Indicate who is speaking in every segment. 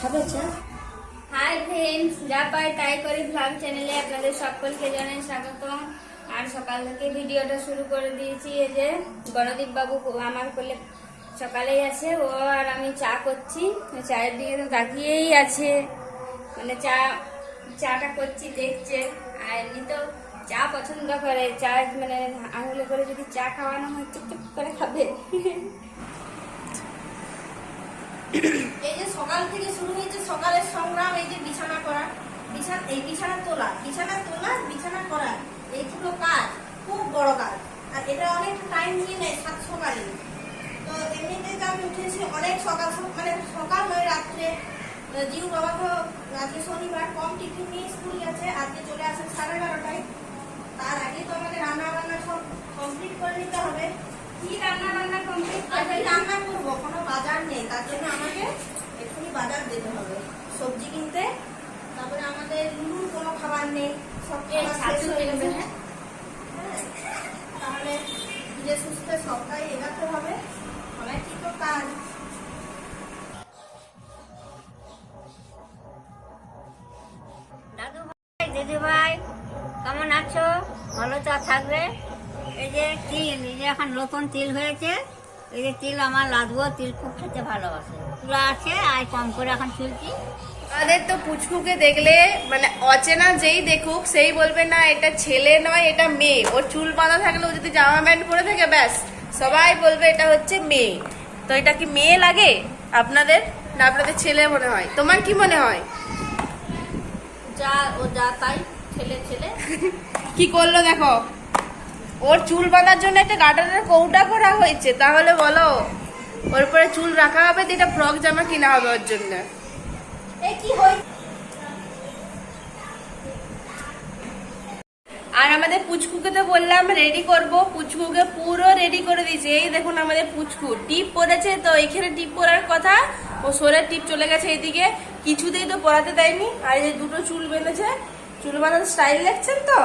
Speaker 1: খাবে চা
Speaker 2: যা পাই তাই করি ভ্লগ চ্যানেলে আপনাদের সকলকে জানাই স্বাগতম। আর সকাল থেকে ভিডিওটা শুরু করে দিয়েছি, এই যে গণদীপ বাবু আমার কোলে সকালেই আছে, ও আর আমি চা করছি। চায়ের দিকে তো তাকিয়েই আছে। মানে চা, চাটা করছি, দেখছে। আর এমনি তো চা পছন্দ করে। চা মানে আঙুলে করে যদি চা খাওয়ানো হয়, চুপচুপ করে খাবে।
Speaker 1: এই যে সকাল থেকে শুরু হয়েছে সকালের সংগ্রাম, এই যে বিছানা করা, বিছানা, এই বিছানা তোলা বিছানা তোলা, বিছানা করা, এই দুটো কাজ, খুব বড় কাজ। আর এটা অনেক টাইম নিয়ে নেয় সাত সকালে তো এমনিতে তো আমি উঠেছি, অনেক সকাল মানে সকাল নয়, রাত্রে জিউ বাবা তো আজকে শনিবার, কম টিফিন নিয়ে স্কুল গেছে, আজকে চলে আসে সাড়ে এগারোটায়। তার আগে তো আমাকে রান্না বান্না সব কমপ্লিট করে নিতে হবে।
Speaker 2: কি রান্না বান্না কমপ্লিট
Speaker 1: আজকে রান্না করব কোনো বাজার নেই। তার জন্য আমাকে এক্ষুনি বাজার যেতে হবে সবজি কিনতে। তারপরে আমাদের লুলুর কোনো খাবার নেই সব হয়ে হ্যাঁ? তাহলে ধীরে সুস্থে সবটাই এগাতে হবে। অনেক কি তো কাজ।
Speaker 3: এখন নতুন তিল হয়েছে। এই যে তিল আমার লাগবো তিল খুব খেতে ভালোবাসে। তুলা আছে আর কম করে এখন চুলছি
Speaker 4: আমাদের তো পুচকুকে দেখলে মানে অচেনা যেই দেখুক সেই বলবে না এটা ছেলে নয় এটা মেয়ে। ওর চুল বাঁধা থাকলে ও যদি জামা প্যান্ট পরে থাকে ব্যাস। সবাই বলবে এটা হচ্ছে মেয়ে। তো এটা কি মেয়ে লাগে আপনাদের? না আপনাদের ছেলে মনে হয়? তোমার কি মনে হয়?
Speaker 1: যা ও যা তাই ছেলে ছেলে।
Speaker 4: কি করল দেখো? ওর চুল বাঁধার জন্য একটা গার্ডারের কৌটা করা হয়েছে তাহলে বলো। ওর উপরে চুল রাখা হবে এটা ফ্রক জামা কিনা হবে ওর জন্য। আর আমাদের পুচকুকে তো বললাম রেডি করব। পুচকুকে পুরো রেডি করে দিয়েছে। এই দেখুন আমাদের পুচকু। টিপ পরেছে তো এখানে টিপ পরার কথা। ও সোরের টিপ চলে গেছে এইদিকে। কিছুতেই তো পরাতে দেয়নি। আর এই দুটো চুল বেঁধেছে চুল বাঁধার স্টাইল দেখছেন তো?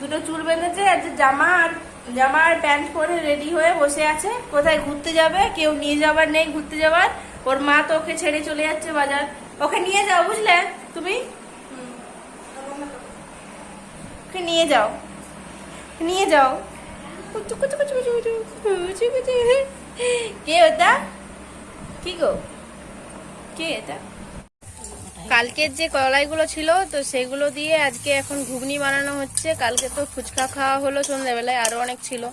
Speaker 4: দুটো চুল বেঁধেছে, আর যে জামা আর জামা আর প্যান্ট পরে রেডি হয়ে বসে আছে। কোথায় ঘুরতে যাবে? কেউ নিয়ে যাবার নেই ঘুরতে যাবার। ওর মা তো ওকে ছেড়ে চলে যাচ্ছে বাজার। ওকে নিয়ে যাও, বুঝলে? তুমি? ওকে নিয়ে যাও। নিয়ে যাও। কে ওটা? কি গো? কে এটা? কালকের যে কলাইগুলো ছিল, তো সেগুলো দিয়ে আজকে এখন ঘুগনি বানানো হচ্ছে। কালকে তো ফুচকা খাওয়া হলো সন্ধ্যাবেলায় আরও অনেক ছিল।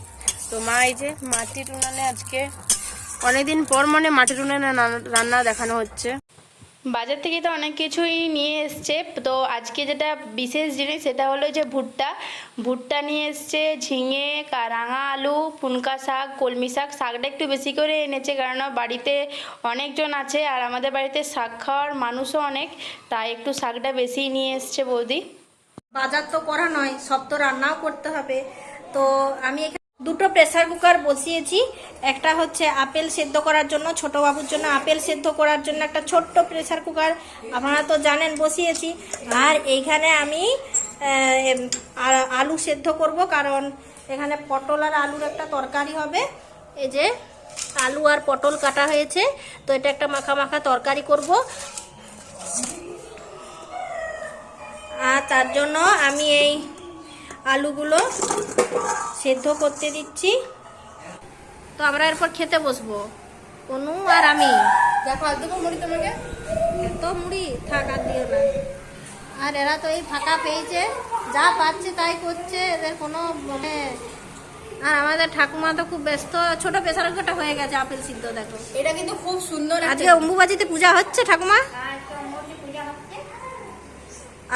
Speaker 4: তো মা, এই যে মাটির উনানে আজকে অনেকদিন পর মনে মাটির উনানে রান্না- রান্না দেখানো হচ্ছে। বাজার থেকে তো অনেক কিছুই নিয়ে এসছে। তো আজকে যেটা বিশেষ জিনিস সেটা হলো যে ভুট্টা। ভুট্টা নিয়ে এসছে, ঝিঙে রাঙা আলু, পুনকা শাক, কলমি শাক। শাকটা একটু বেশি করে এনেছে কেননা বাড়িতে অনেকজন আছে আর আমাদের বাড়িতে শাক খাওয়ার মানুষও অনেক। তাই একটু শাকটা বেশি নিয়ে এসছে বৌদি।
Speaker 1: বাজার তো করা নয়, সব তো রান্নাও করতে হবে। তো আমি দুটো প্রেসার কুকার বসিয়েছি। একটা হচ্ছে আপেল সেদ্ধ করার জন্য, ছোট বাবুর জন্য আপেল সেদ্ধ করার জন্য একটা ছোট্ট প্রেসার কুকার আপনারা তো জানেন, বসিয়েছি। আর এইখানে আমি আলু সেদ্ধ করব, কারণ এখানে পটল আর আলুর একটা তরকারি হবে। এই যে আলু আর পটল কাটা হয়েছে, তো এটা একটা মাখা মাখা তরকারি করব। আর তার জন্য আমি এই আলুগুলো সেদ্ধ করতে দিচ্ছি। তো আমরা এরপর খেতে বসবো। অনু আর আমি।
Speaker 4: দেখো আর দেবো মুড়ি তোমাকে?
Speaker 1: এত মুড়ি থাক আর দিও না। আর এরা তো এই ফাঁকা পেয়েছে। যা পাচ্ছে তাই করছে এদের কোনো মানে আর আমাদের ঠাকুমা তো খুব ব্যস্ত। ছোট প্রেসার কুকারটা হয়ে গেছে আপেল সিদ্ধ দেখো।
Speaker 4: এটা কিন্তু খুব সুন্দর
Speaker 1: আজকে অম্বুবাজিতে পূজা হচ্ছে ঠাকুমা?
Speaker 3: পূজা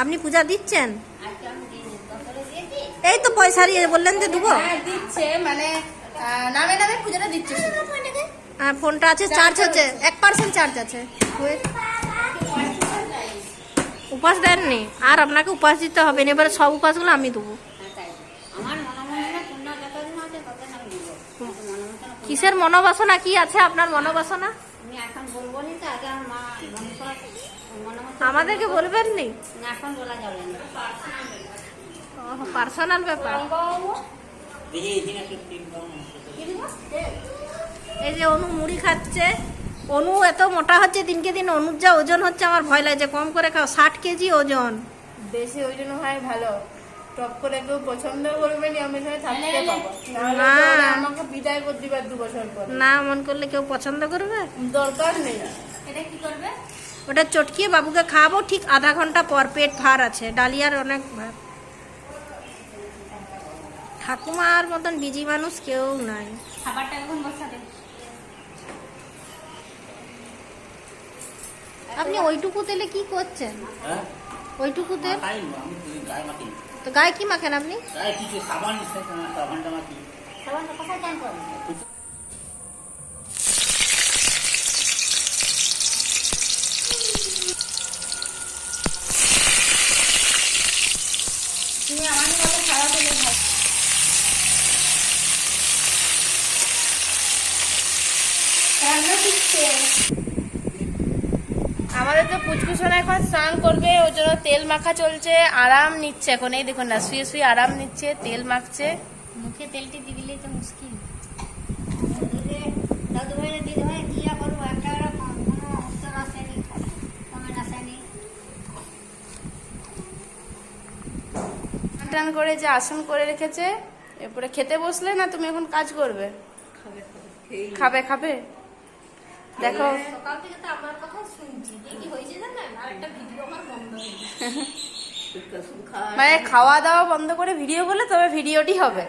Speaker 1: আপনি পূজা দিচ্ছেন
Speaker 3: আজকে আমি দিই দশরে দিয়েছি
Speaker 1: এই তো পয়সা দিয়ে বললেন যে দেবো।
Speaker 4: হ্যাঁ দিচ্ছে মানে নামে নামে পূজাটা দিচ্ছে।
Speaker 1: হ্যাঁ ফোনটা আছে চার্জ আছে এক পার্সেন্ট চার্জ আছে। উপাস দেননি। আর আপনাকে উপাস দিতে হবে না এবারে সব উপাসগুলো আমি দেবো। কিসের মনোবাসনা? কি আছে আপনার মনোবাসনা? আমাদেরকে বলবেন নি
Speaker 3: এখন বলা যাবে না।
Speaker 1: পার্সোনাল ব্যাপার। এই যে অনু মুড়ি খাচ্ছে। অনু এত মোটা হচ্ছে দিনকে দিন অনুর যা ওজন হচ্ছে আমার ভয় লাগছে। কম করে খাও ষাট কেজি ওজন।
Speaker 4: বেশি ওই জন্য হয় ভালো। টপ করে কেউ পছন্দ করবে নি আমি থাকতে পাবো।
Speaker 1: না।
Speaker 4: আমাকে বিদায় করে দু বছর পর।
Speaker 1: না মন করলে কেউ পছন্দ করবে?
Speaker 4: দরকার নেই।
Speaker 2: এটা কি করবে?
Speaker 1: ওটা চটকিয়ে বাবুকে খাওয়াবো ঠিক আধা ঘণ্টা পর পেট ভার আছে। ডালিয়ার অনেক ভার। ঠাকুমার মতন বিজি মানুষ কেউ নাই।
Speaker 2: খাবারটা এখন বসাবে।
Speaker 1: আপনি ওইটুকু তেলে কি করছেন?
Speaker 5: হ্যাঁ?
Speaker 1: ওইটুকু তেল তো গায়ে কি মাখেন আপনি?
Speaker 5: গায়ে কিছু সাবান সাবানটা মাখি?
Speaker 3: সাবানটা কোথায় চান করবেন
Speaker 2: তুমি আমার মতো খাওয়া পেলে ভালো রান্না শিখছে
Speaker 4: আমাদের তো পুচকুসোনা এখন স্নান করবে ওই জন্য তেল মাখা চলছে আরাম নিচ্ছে এখন। এই দেখুন না শুয়ে শুয়ে আরাম নিচ্ছে তেল মাখছে।
Speaker 2: মুখে তেলটি দিলেই তো মুশকিল।
Speaker 4: টান করে যে আসন করে রেখেছে এরপরে খেতে বসলে না তুমি এখন কাজ করবে? খাবে খাবে? দেখো।
Speaker 1: সকাল থেকে তো আমার কথা শুনছি। যে হয়েছে জানেন? আর একটা ভিডিও আমার বন্ধ হয়ে
Speaker 4: মানে খাওয়া দাওয়া বন্ধ করে ভিডিও করলে তবে ভিডিওটি হবে।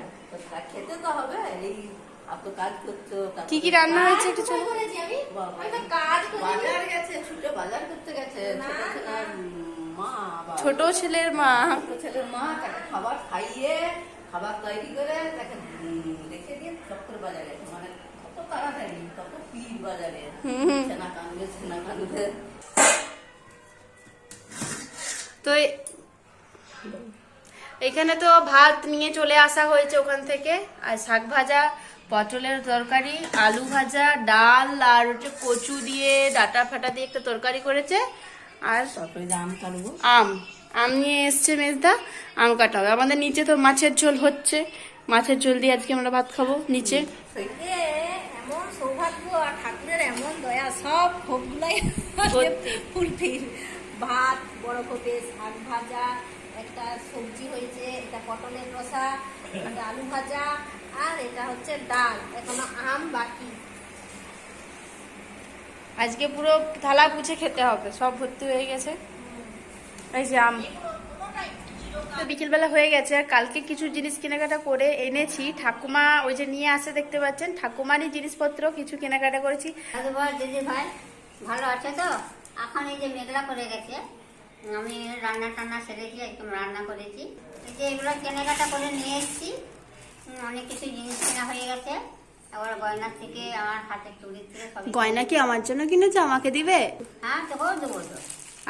Speaker 6: খেতে তো হবে এই
Speaker 4: কি কি রান্না হয়েছে একটু চলো।
Speaker 1: করেছি আমি।
Speaker 6: বাবা,
Speaker 1: কাজ করি
Speaker 6: বাজার গেছে ছুটে বাজার করতে গেছে ছোট ছেলের মা
Speaker 4: ছোট ছেলের মা।
Speaker 6: ছোট ছেলের মা তাকে খাবার খাইয়ে খাবার তৈরি করে তাকে রেখে দিয়ে চক্কর বাজারে তাড়াতাড়ি কত পিঠ বাজারে
Speaker 4: তো এখানে তো ভাত নিয়ে চলে আসা হয়েছে ওখান থেকে। আর শাক ভাজা, পটলের তরকারি, আলু ভাজা, ডাল, আর হচ্ছে কচু দিয়ে ডাটা ফাটা দিয়ে একটা তরকারি করেছে। আর
Speaker 6: আম।
Speaker 4: আম আম নিয়ে এসছে মেজদা। আম কাটা হবে। আমাদের নিচে তো মাছের ঝোল হচ্ছে। মাছের ঝোল দিয়ে আজকে আমরা ভাত খাব নিচে।
Speaker 1: আর ঠাকুরের এমন দয়া সব ক্ষোভগুলাই। ফুলফিল ভাত বড় কোপে শাক ভাজা একটা সবজি হয়েছে এটা পটলের রসা একটা আলু ভাজা আর এটা হচ্ছে ডাল এখনও আম বাকি।
Speaker 4: আজকে পুরো থালা পুছে খেতে হবে সব ভর্তি হয়ে গেছে। এই যে আম। বিকেলবেলা হয়ে গেছে আর কালকে কিছু জিনিস কেনাকাটা করে এনেছি। ঠাকুমা ওই যে নিয়ে আসে দেখতে পাচ্ছেন ঠাকুমারই জিনিসপত্র কিছু কেনাকাটা করেছি।
Speaker 3: দাদু ভাই দিদি ভাই ভালো আছে তো? এখন এই যে মেঘলা করে গেছে আমি রান্না টান্না সেরেছি একদম রান্না করেছি। এই যে এগুলো কেনাকাটা করে নিয়ে এসেছি অনেক কিছু জিনিস কেনা হয়ে গেছে। আবার গয়নার থেকে আমার হাতের চুড়ির থেকে
Speaker 4: গয়না কি আমার জন্য কিনেছো? আমাকে দিবে?
Speaker 3: হ্যাঁ তোকেও দেবো তো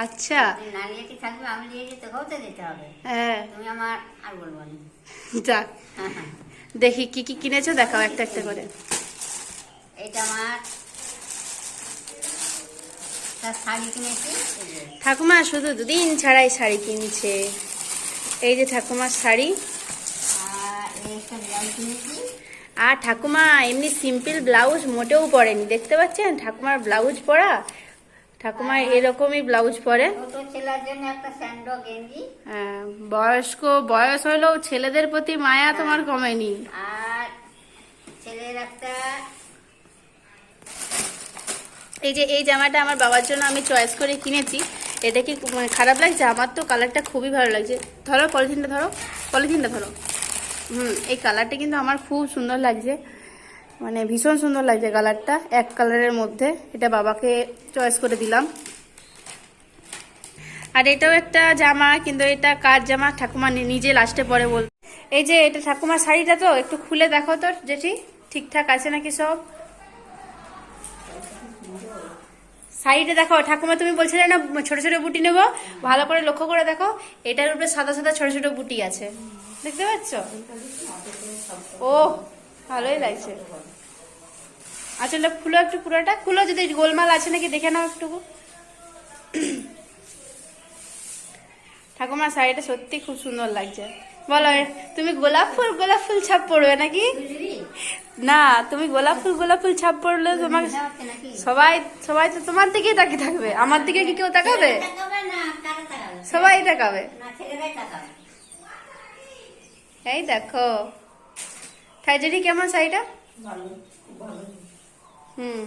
Speaker 4: আচ্ছা।
Speaker 3: তুই না নিয়ে কি থাকবে আমি দিয়েছি তোকেও তো দিতে হবে।
Speaker 4: হ্যাঁ।
Speaker 3: তুমি আমার আর বলব না।
Speaker 4: যাক।
Speaker 3: হ্যাঁ।
Speaker 4: দেখি কি কি কিনেছো দেখাও একটা একটা করে।
Speaker 3: এইটা আমার শাড়ি কিনেছি
Speaker 4: ঠাকুমা শুধু দুদিন ছাড়াই শাড়ি কিনছে। এই যে ঠাকুমার শাড়ি।
Speaker 3: আর
Speaker 4: ঠাকুমা এমনি সিম্পল ব্লাউজ মোটেও পরেনি। দেখতে পাচ্ছেন? ঠাকুমার ব্লাউজ পরা। ঠাকুমা এরকমই ব্লাউজ পরে। হ্যাঁ, বয়স্ক বয়স হলেও ছেলেদের প্রতি মায়া তোমার কমেনি। এই যে এই জামাটা আমার বাবার জন্য আমি চয়েস করে কিনেছি। এটা কি মানে খারাপ লাগছে আমার তো কালারটা খুবই ভালো লাগছে। ধরো পলিথিনটা ধরো পলিথিনটা ধরো। হুম এই কালারটা কিন্তু আমার খুব সুন্দর লাগছে। মানে ভীষণ সুন্দর লাগছে কালারটা, এক কালারের মধ্যে। এটা বাবাকে চয়েস করে দিলাম। আর এটাও একটা জামা, কিন্তু এটা কার জামা? ঠাকুমা নিজে লাস্টে পরে বল এই যে এটা ঠাকুমার শাড়িটা তো, একটু খুলে দেখো তো, জেঠি। ঠিকঠাক আছে নাকি সব? সাইডে দেখো, ঠাকুমা তুমি বলছিলে না, ছোট ছোট বুটি নেব। ভালো করে লক্ষ্য করে দেখো, এটার উপরে সাদা সাদা ছোট ছোট বুটি আছে। দেখতে পাচ্ছ? ও ভালোই লাগছে। আসলে খুলো একটু পুরোটা। খুলো, যদি গোলমাল আছে নাকি দেখে নাও একটু ঠাকুমার শাড়িটা সত্যি খুব সুন্দর লাগছে। বলো তুমি গোলাপ ফুল গোলাপ ফুল ছাপ পড়বে নাকি? না, তুমি গোলাপ ফুল গোলাপ ফুল ছাপ পড়লে
Speaker 3: নাকি
Speaker 4: সবাই সবাই তো তোমার দিকেই তাকিয়ে থাকবে। আমার দিকে কি কেউ তাকাবে? সবাই তাকাবে। এই দেখো। ট্র্যাজেডি কেমন শাড়িটা? হুম।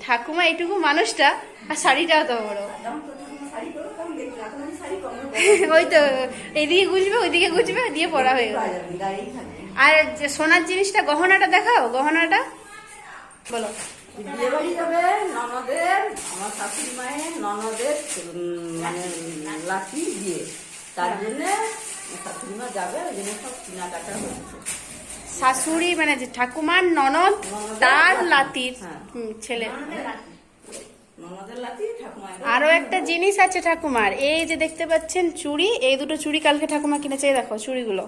Speaker 4: ঠাকুমা, এইটুকু মানুষটা, আর শাড়িটাও তো বড়। ওই তো এইদিকে গুজবে, ওইদিকে গুজবে, দিয়ে পড়া হয়ে গেল। আর যে সোনার জিনিসটা, গহনাটা দেখাও, গহনাটা। বলো।
Speaker 6: ননদের আমার শাশুড়ি মায়ের ননদের মানে লাঠি বিয়ে তার জন্য শাশুড়ি যাবে ওই জন্য সব কেনাকাটা হচ্ছে।
Speaker 4: শাশুড়ি মানে যে ঠাকুমার ননদ তার লাতির
Speaker 6: হ্যাঁ।
Speaker 4: ছেলে। আরও একটা জিনিস আছে ঠাকুমার এই যে দেখতে পাচ্ছেন চুড়ি এই দুটো চুড়ি কালকে ঠাকুমা কিনেছে এই দেখো চুড়িগুলো।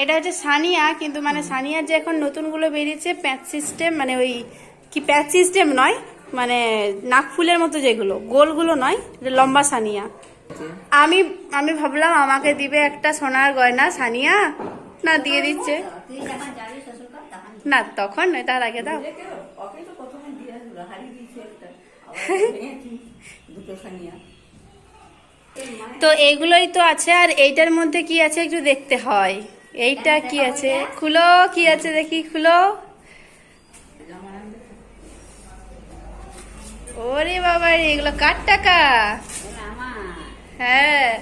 Speaker 3: এটা
Speaker 6: নতুন
Speaker 4: হচ্ছে সানিয়া কিন্তু মানে সানিয়ার যে এখন নতুনগুলো বেরিয়েছে প্যাচ সিস্টেম মানে ওই কি প্যাচ সিস্টেম নয় মানে নাক ফুলের মতো যেগুলো, গোলগুলো নয় লম্বা সানিয়া। আমি আমি ভাবলাম আমাকে দিবে একটা সোনার গয়না সানিয়া। না, দিয়ে দিচ্ছে। না, তখন নয়, তার আগে দাও।
Speaker 6: তো
Speaker 4: এইগুলোই তো আছে, আর এইটার মধ্যে কি আছে একটু দেখতে হয়। এইটা কি আছে? খুলো, কি আছে দেখি, খুলো। ওরে বাবা রে, এগুলো কার টাকা? হ্যাঁ।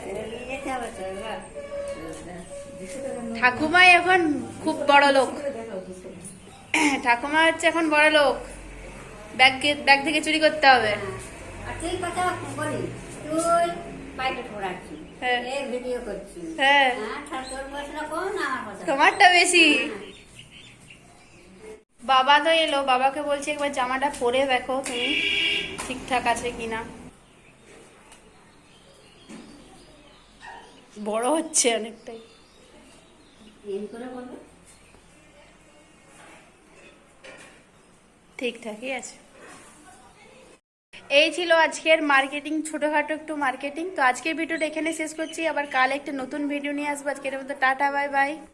Speaker 4: ঠাকুমা এখন খুব বড় লোক। ঠাকুমা হচ্ছে এখন বড় লোক। ব্যাগ ব্যাগ থেকে চুরি করতে হবে। হ্যাঁ। তোমারটা বেশি। বাবা তো এলো, বাবাকে বলছি একবার জামাটা পরে দেখো তুমি। ঠিকঠাক আছে কিনা? বড় হচ্ছে অনেকটাই। ঠিকঠাকই আছে। এই ছিল আজকের মার্কেটিং ছোটোখাটো একটু মার্কেটিং তো আজকের ভিডিওটা এখানে শেষ করছি। আবার কাল একটা নতুন ভিডিও নিয়ে আসব। আজকের মতো টাটা বাই বাই